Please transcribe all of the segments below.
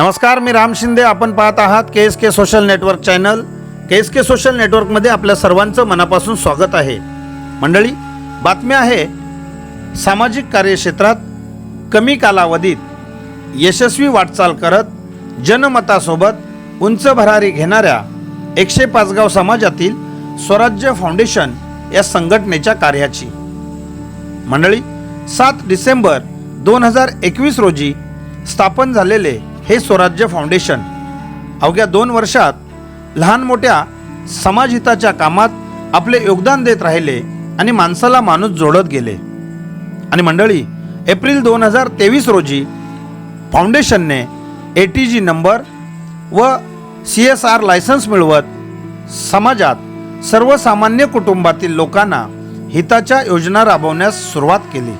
नमस्कार मी राम शिंदे. आपण पाहत आहात K S K social network channel. K S K social नेटवर्कमध्ये आपल्या सर्वांचं मनापासून स्वागत आहे. मंडळी बातमी आहे सामाजिक कार्यक्षेत्रात कमी कालावधीत यशस्वी वाटचाल करत जनमतासोबत उंच भरारी घेणाऱ्या एकशे पाचगाव समाजातील स्वराज्य फाउंडेशन या संघटनेच्या कार्याची. मंडळी सात डिसेंबर दोन हजार एकवीस रोजी स्थापन झालेले हे स्वराज्य फाउंडेशन अवघ्या दोन वर्षात लहान मोठ्या समाजहिताच्या कामात आपले योगदान देत राहिले आणि माणसाला माणूस जोडत गेले. आणि मंडळी एप्रिल दोन हजार तेवीस रोजी फाउंडेशनने ए टी जी नंबर व सी एस आर लायसन्स मिळवत समाजात सर्वसामान्य कुटुंबातील लोकांना हिताच्या योजना राबवण्यास सुरुवात केली.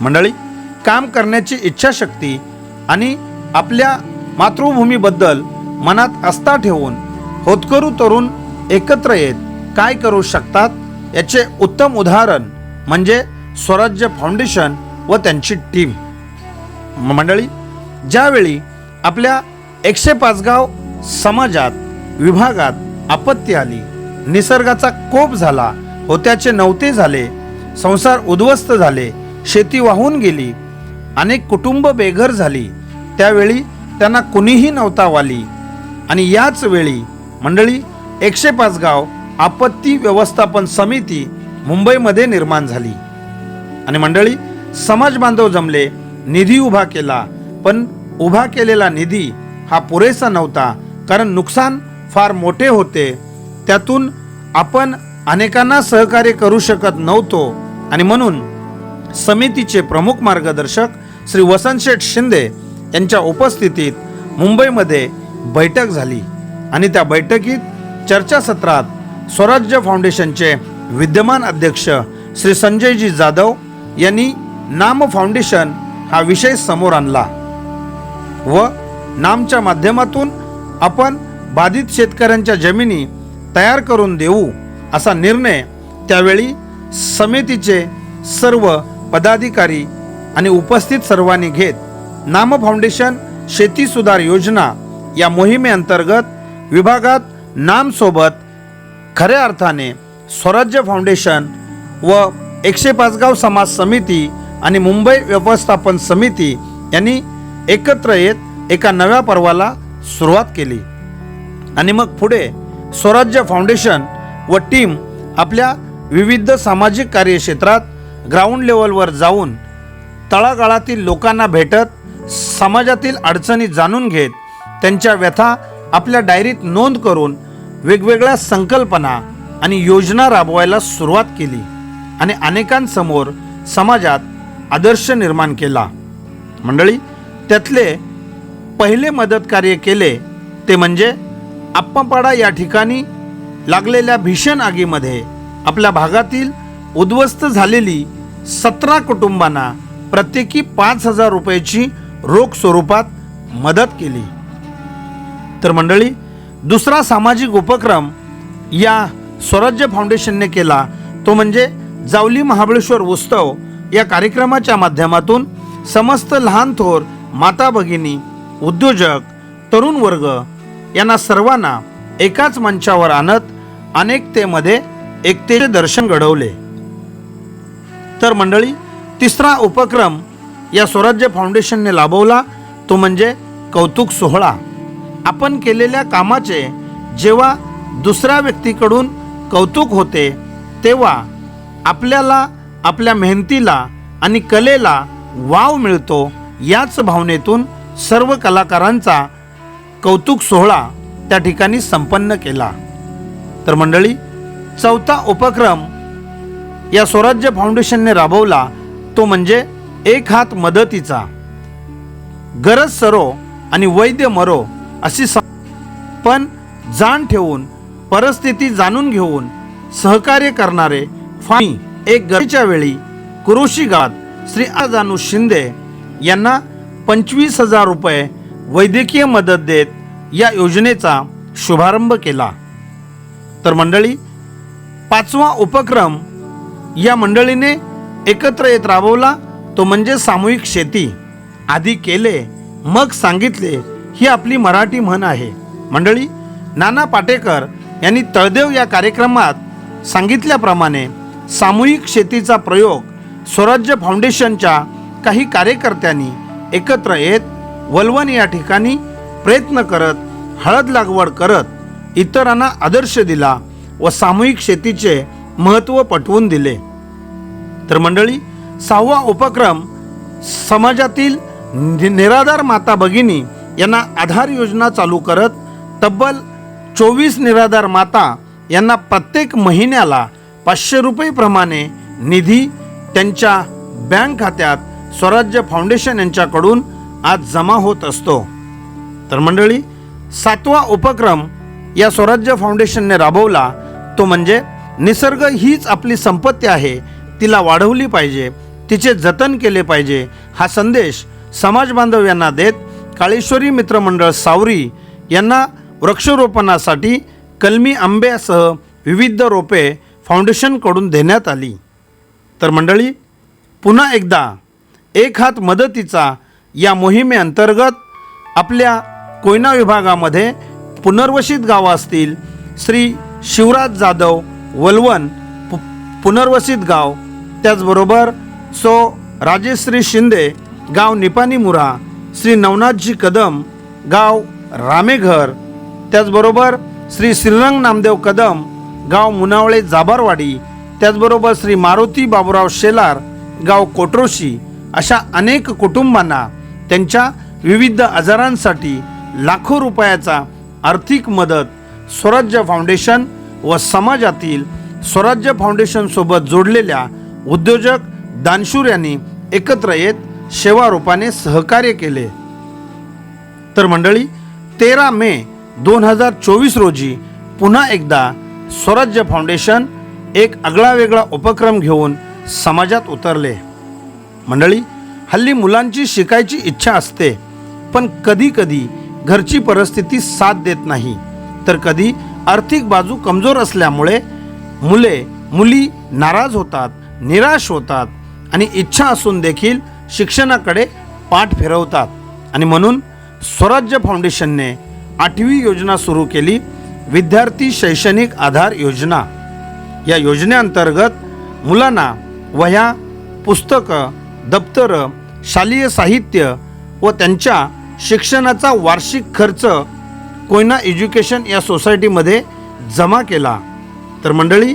मंडळी काम करण्याची इच्छाशक्ती आणि आपल्या मातृभूमीबद्दल मनात आस्था ठेवून होतकरू तरुण एकत्र येत काय करू शकतात याचे उत्तम उदाहरण म्हणजे स्वराज्य फाउंडेशन व त्यांची टीम. मंडळी ज्यावेळी आपल्या एकशे पाचगाव समाजात विभागात आपत्ती आली निसर्गाचा कोप झाला होत्याचे नव्हते झाले संसार उद्ध्वस्त झाले शेती वाहून गेली अनेक कुटुंब बेघर झाली त्यावेळी त्यांना कुणीही नव्हता वाली. आणि याच वेळी मंडळी एकशे पाच गाव आपत्ती व्यवस्थापन समिती मुंबईमध्ये निर्माण झाली. आणि मंडळी समाज बांधव जमले निधी उभा केला पण उभा केलेला निधी हा पुरेसा नव्हता कारण नुकसान फार मोठे होते. त्यातून आपण अनेकांना सहकार्य करू शकत नव्हतो. आणि म्हणून समितीचे प्रमुख मार्गदर्शक श्री वसंतशेठ शिंदे यांच्या उपस्थितीत मुंबईमध्ये बैठक झाली आणि त्या बैठकीत चर्चासत्रात स्वराज्य फाउंडेशनचे विद्यमान अध्यक्ष श्री संजयजी जाधव यांनी नाम फाउंडेशन हा विषय समोर आणला व नामच्या माध्यमातून आपण बाधित शेतकऱ्यांच्या जमिनी तयार करून देऊ असा निर्णय त्यावेळी समितीचे सर्व पदाधिकारी आणि उपस्थित सर्वांनी घेत नाम फाउंडेशन शेती सुधार योजना या मोहिमेअंतर्गत विभागात नामसोबत खऱ्या अर्थाने स्वराज्य फाउंडेशन व एकशे पाचगाव समाज समिती आणि मुंबई व्यवस्थापन समिती यांनी एकत्र येत एका नव्या पर्वाला सुरुवात केली. आणि मग पुढे स्वराज्य फाउंडेशन व टीम आपल्या विविध सामाजिक कार्यक्षेत्रात ग्राउंड लेवलवर जाऊन तळागाळातील लोकांना भेटत समाजातील अडचणी जाणून घेत त्यांच्या व्यथा आपल्या डायरीत नोंद करून वेगवेगळ्या संकल्पना आणि योजना राबवायला सुरुवात केली आणि अनेकांसमोर समाजात आदर्श निर्माण केला. मंडळी त्यातले पहिले मदत कार्य केले ते म्हणजे आप्पापाडा या ठिकाणी लागलेल्या भीषण आगीमध्ये आपल्या भागातील उद्ध्वस्त झालेली सतरा कुटुंबांना प्रत्येकी पाच हजार रुपयाची रोख स्वरूपात मदत केली. तर मंडळी दुसरा सामाजिक उपक्रम या स्वराज्य फाउंडेशनने केला. तो म्हणजे जावली महाबळेश्वर उत्सव. या कार्यक्रमाच्या माध्यमातून समस्त लहान थोर माता भगिनी उद्योजक तरुण वर्ग यांना सर्वांना एकाच मंचावर आणत अनेकतेमध्ये एकतेचे दर्शन घडवले. तर मंडळी तिसरा उपक्रम या स्वराज्य फाउंडेशनने लाभवला. तो म्हणजे कौतुक सोहळा. आपण केलेल्या कामाचे जेव्हा दुसऱ्या व्यक्तीकडून कौतुक होते तेव्हा आपल्याला आपल्या मेहनतीला आणि कलेला वाव मिळतो याच भावनेतून सर्व कलाकारांचा कौतुक सोहळा त्या ठिकाणी संपन्न केला. तर मंडळी चौथा उपक्रम या स्वराज्य फाउंडेशनने राबवला तो म्हणजे एक हात मदतीचा. गरज सरो आणि वैद्य मरो अशी स- पण जाण ठेवून परिस्थिती जाणून घेऊन सहकार्य करणारे फाई एक गरजेच्या वेळी कुरोशी गावात श्री आजानू शिंदे यांना पंचवीस हजार रुपये वैद्यकीय मदत देत या योजनेचा शुभारंभ केला. तर मंडळी पाचवा उपक्रम या मंडळीने एकत्र येत राबवला. तो म्हणजे सामूहिक शेती. आधी केले मग सांगितले ही आपली मराठी म्हण आहे. मंडळी नाना पाटेकर यांनी तळदेव या कार्यक्रमात सांगितल्याप्रमाणे सामूहिक शेतीचा प्रयोग स्वराज्य फाउंडेशनच्या काही कार्यकर्त्यांनी एकत्र येत वलवण या ठिकाणी प्रयत्न करत हळद लागवड करत इतरांना आदर्श दिला व सामूहिक शेतीचे महत्त्व पटवून दिले. तर मंडळी सहावा उपक्रम समाजातील नि- निराधार माता भगिनी यांना आधार योजना चालू करत तब्बल चोवीस निराधार माता यांना प्रत्येक महिन्याला पाचशे रुपयेप्रमाणे निधी त्यांच्या बँक खात्यात स्वराज्य फाउंडेशन यांच्याकडून आज जमा होत असतो. तर मंडळी सातवा उपक्रम या स्वराज्य फाउंडेशनने राबवला तो म्हणजे निसर्ग हीच आपली संपत्ती आहे तिला वाढवली पाहिजे तिचे जतन केले पाहिजे. हा संदेश समाज बांधव यांना देत काळेश्वरी मित्रमंडळ सावरी यांना वृक्षारोपणासाठी कलमी आंब्यासह विविध रोपे फाउंडेशनकडून देण्यात आली. तर मंडळी पुन्हा एकदा एक हात मदतीचा या मोहिमेअंतर्गत आपल्या कोयना विभागामध्ये पुनर्वसित गावं असतील श्री शिवराज जाधव वलवण पु पुनर्वसित गाव. त्याचबरोबर सो राजेश्री शिंदे गाव निपाणी मुरा श्री नवनाथजी कदम गाव रामेघर त्याचबरोबर श्री श्रीरंग नामदेव कदम गाव मुनावळे जाबारवाडी त्याचबरोबर श्री मारुती बाबुराव शेलार गाव कोट्रोशी अशा अनेक कुटुंबांना त्यांच्या विविध आजारांसाठी लाखो रुपयाचा आर्थिक मदत स्वराज्य फाउंडेशन व समाजातील स्वराज्य फाउंडेशनसोबत जोडलेल्या उद्योजक दानशूर यांनी एकत्र येत सेवारूपाने सहकार्य केले. तर मंडळी तेरा मे दोन हजार चोवीस रोजी पुन्हा एकदा स्वराज्य फाउंडेशन एक आगळा वेगळा उपक्रम घेऊन समाजात उतरले. मंडळी हल्ली मुलांची शिकायची इच्छा असते पण कधी कधी घरची परिस्थिती साथ देत नाही. तर कधी आर्थिक बाजू कमजोर असल्यामुळे मुले मुली नाराज होतात निराश होतात आणि इच्छा असून देखील शिक्षणाकडे पाठ फिरवतात. आणि म्हणून स्वराज्य फाउंडेशनने आठवी योजना सुरू केली. विद्यार्थी शैक्षणिक आधार योजना. या योजनेअंतर्गत मुलांना वह्या पुस्तकं दप्तरं शालेय साहित्य व त्यांच्या शिक्षणाचा वार्षिक खर्च कोयना एज्युकेशन या सोसायटीमध्ये जमा केला. तर मंडळी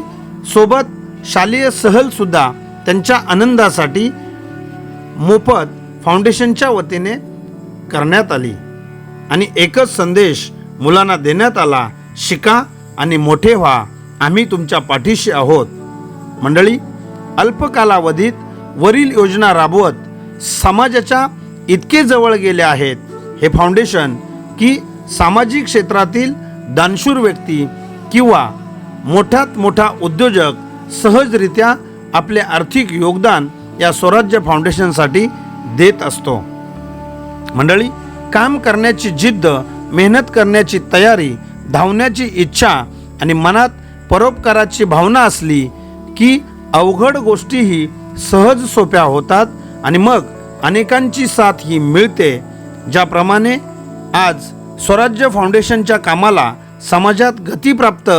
सोबत शालेय सहलसुद्धा त्यांच्या आनंदासाठी मोफत फाउंडेशनच्या वतीने करण्यात आली. आणि एकच संदेश मुलांना देण्यात आला शिका आणि मोठे व्हा. आम्ही तुमच्या पाठीशी आहोत. मंडळी अल्प कालावधीत वरील योजना राबवत समाजाच्या इतके जवळ गेले आहेत. हे फाउंडेशन की सामाजिक क्षेत्रातील दानशूर व्यक्ती किंवा मोठ्यात मोठा उद्योजक सहजरित्या आपले आर्थिक योगदान या स्वराज्य फाउंडेशनसाठी देत असतो. मंडळी काम करण्याची जिद्द मेहनत करण्याची तयारी धावण्याची इच्छा आणि मनात परोपकाराची भावना असली की अवघड गोष्टीही सहज सोप्या होतात आणि मग अनेकांची साथ ही मिळते ज्याप्रमाणे आज स्वराज्य फाउंडेशनच्या कामाला समाजात गती प्राप्त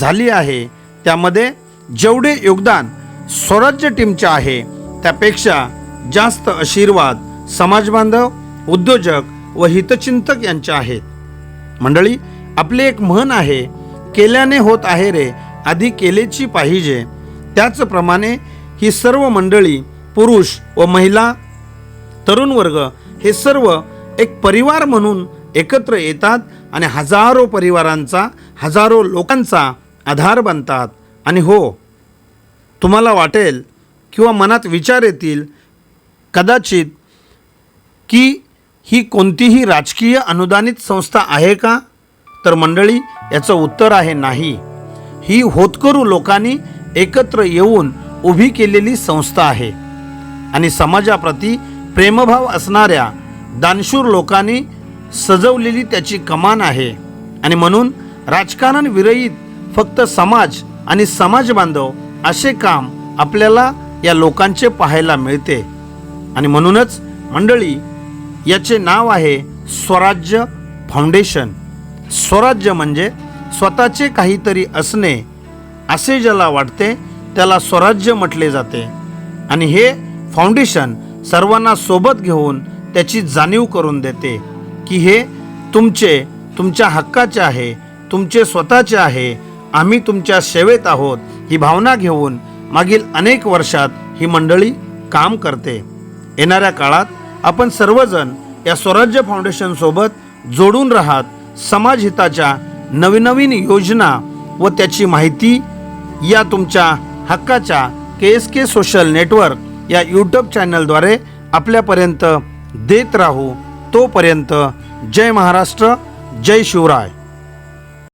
झाली आहे. त्यामध्ये जेवढे योगदान स्वराज्य टीमच्या आहे. त्यापेक्षा जास्त आशीर्वाद समाजबांधव उद्योजक व हितचिंतक यांच्या आहेत. मंडळी आपली एक म्हण आहे केल्याने होत आहे रे आधी केलेची पाहिजे. त्याचप्रमाणे ही सर्व मंडळी पुरुष व महिला तरुण वर्ग हे सर्व एक परिवार म्हणून एकत्र येतात आणि हजारो परिवारांचा हजारो लोकांचा आधार बनतात. आणि हो तुम्हाला वाटेल किंवा मनात विचार येतील कदाचित की ही कोणतीही राजकीय अनुदानित संस्था आहे का? तर मंडळी याचं उत्तर आहे नाही. ही होतकरू लोकांनी एकत्र येऊन उभी केलेली संस्था आहे आणि समाजाप्रती प्रेमभाव असणाऱ्या दानशूर लोकांनी सजवलेली त्याची कमान आहे. आणि म्हणून राजकारण विरहित फक्त समाज आणि समाज बांधव असे काम आपल्याला या लोकांचे पाहायला मिळते. आणि म्हणूनच मंडळी याचे नाव आहे स्वराज्य फाउंडेशन. स्वराज्य म्हणजे स्वतःचे काहीतरी असणे असे ज्याला वाटते त्याला स्वराज्य म्हटले जाते. आणि हे फाउंडेशन सर्वांना सोबत घेऊन त्याची जाणीव करून देते की हे तुमचे तुमच्या हक्काचे आहे तुमचे स्वतःचे आहे आम्ही तुमच्या सेवेत आहोत ही भावना घेऊन मागील अनेक वर्षात ही मंडळी काम करते. येणाऱ्या काळात आपण सर्वजण या स्वराज्य फाउंडेशन सोबत जोडून राहत समाजहिताच्या नवीन योजना व त्याची माहिती या तुमच्या हक्काच्या K S K social network या यूट्यूब चॅनलद्वारे आपल्यापर्यंत देत राहू. तोपर्यंत जय महाराष्ट्र जय शिवराय.